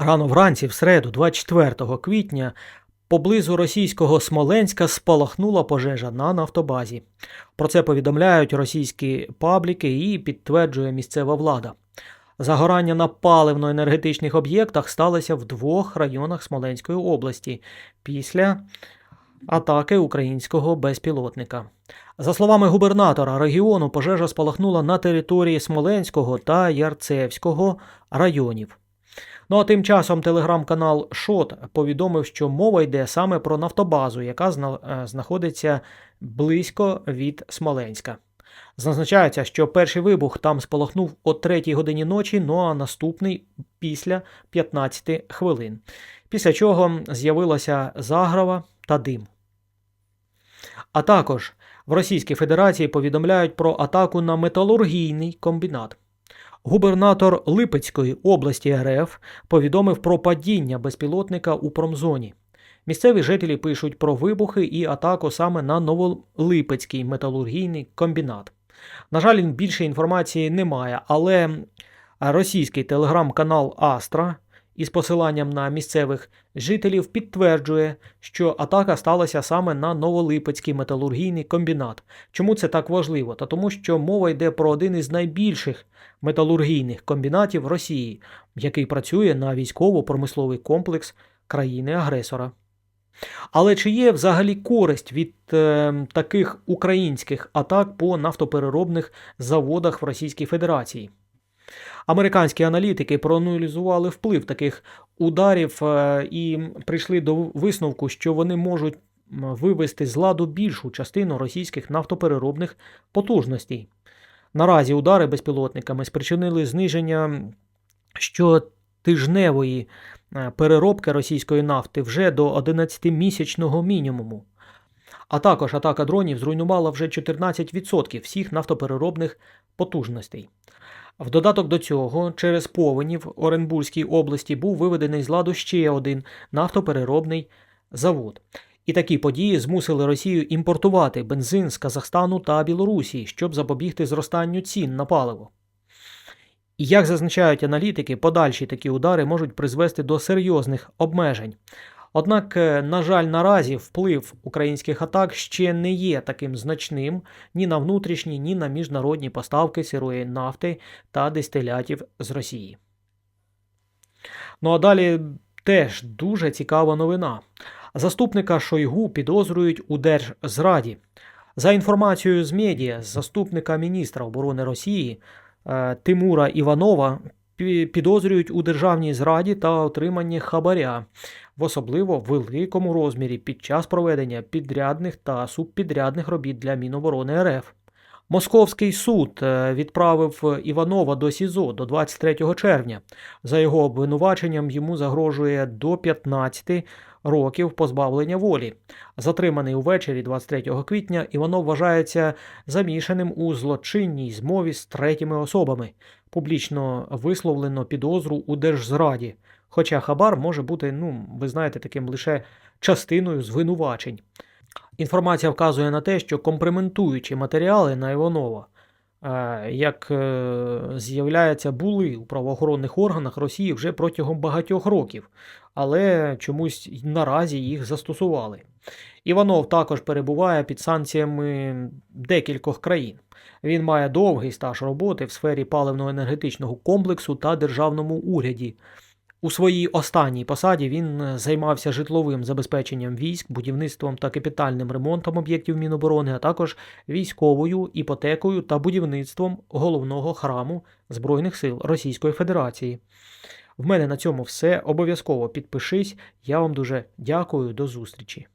Рано вранці, в середу, 24 квітня, поблизу російського Смоленська спалахнула пожежа на нафтобазі. Про це повідомляють російські пабліки і підтверджує місцева влада. Загорання на паливно-енергетичних об'єктах сталося в двох районах Смоленської області після атаки українського безпілотника. За словами губернатора регіону, пожежа спалахнула на території Смоленського та Ярцевського районів. Ну а тим часом телеграм-канал Шот повідомив, що мова йде саме про нафтобазу, яка е, знаходиться близько від Смоленська. Зазначається, що перший вибух там спалахнув о 3 годині ночі, ну а наступний після 15 хвилин. Після чого з'явилася заграва та дим. А також в Російській Федерації повідомляють про атаку на металургійний комбінат. Губернатор Липецької області РФ повідомив про падіння безпілотника у промзоні. Місцеві жителі пишуть про вибухи і атаку саме на Новолипецький металургійний комбінат. На жаль, більше інформації немає, але російський телеграм-канал Астра із посиланням на місцевих жителів підтверджує, що атака сталася саме на Новолипецький металургійний комбінат. Чому це так важливо? Та тому, що мова йде про один із найбільших металургійних комбінатів Росії, який працює на військово-промисловий комплекс країни-агресора. Але чи є взагалі користь від е, таких українських атак по нафтопереробних заводах в Російській Федерації? Американські аналітики проаналізували вплив таких ударів е, і прийшли до висновку, що вони можуть вивести з ладу більшу частину російських нафтопереробних потужностей. Наразі удари безпілотниками спричинили зниження щотижневої е, переробки російської нафти вже до 11-місячного мінімуму. А також атака дронів зруйнувала вже 14% всіх нафтопереробних потужностей. В додаток до цього, через повені в Оренбурзькій області був виведений з ладу ще один нафтопереробний завод. І такі події змусили Росію імпортувати бензин з Казахстану та Білорусі, щоб запобігти зростанню цін на паливо. І як зазначають аналітики, подальші такі удари можуть призвести до серйозних обмежень. Однак, е, на жаль, наразі вплив українських атак ще не є таким значним ні на внутрішні, ні на міжнародні поставки сирої нафти та дистилятів з Росії. Ну а далі теж дуже цікава новина. Заступника Шойгу підозрюють у держзраді. За інформацією з медіа, заступника міністра оборони Росії е, Тимура Іванова підозрюють у державній зраді та отриманні хабаря в особливо великому розмірі під час проведення підрядних та субпідрядних робіт для Міноборони РФ. Московський суд е, відправив Іванова до СІЗО до 23 червня. За його обвинуваченням йому загрожує до 15 років позбавлення волі. Затриманий увечері 23 квітня Іванов вважається замішаним у злочинній змові з третіми особами. Публічно висловлено підозру у держзраді. Хоча хабар може бути, ну, ви знаєте, таким лише частиною звинувачень. Інформація вказує на те, що компрометуючі матеріали на Іванова, е, як е, з'являється, були у правоохоронних органах Росії вже протягом багатьох років, але чомусь наразі їх застосували. Іванов також перебуває під санкціями декількох країн. Він має довгий стаж роботи в сфері паливно-енергетичного комплексу та державному уряді. У своїй останній посаді він е, займався житловим забезпеченням військ, будівництвом та капітальним ремонтом об'єктів Міноборони, а також військовою іпотекою та будівництвом головного храму Збройних сил Російської Федерації. В мене на цьому все. Обов'язково підпишись. Я вам дуже дякую. До зустрічі.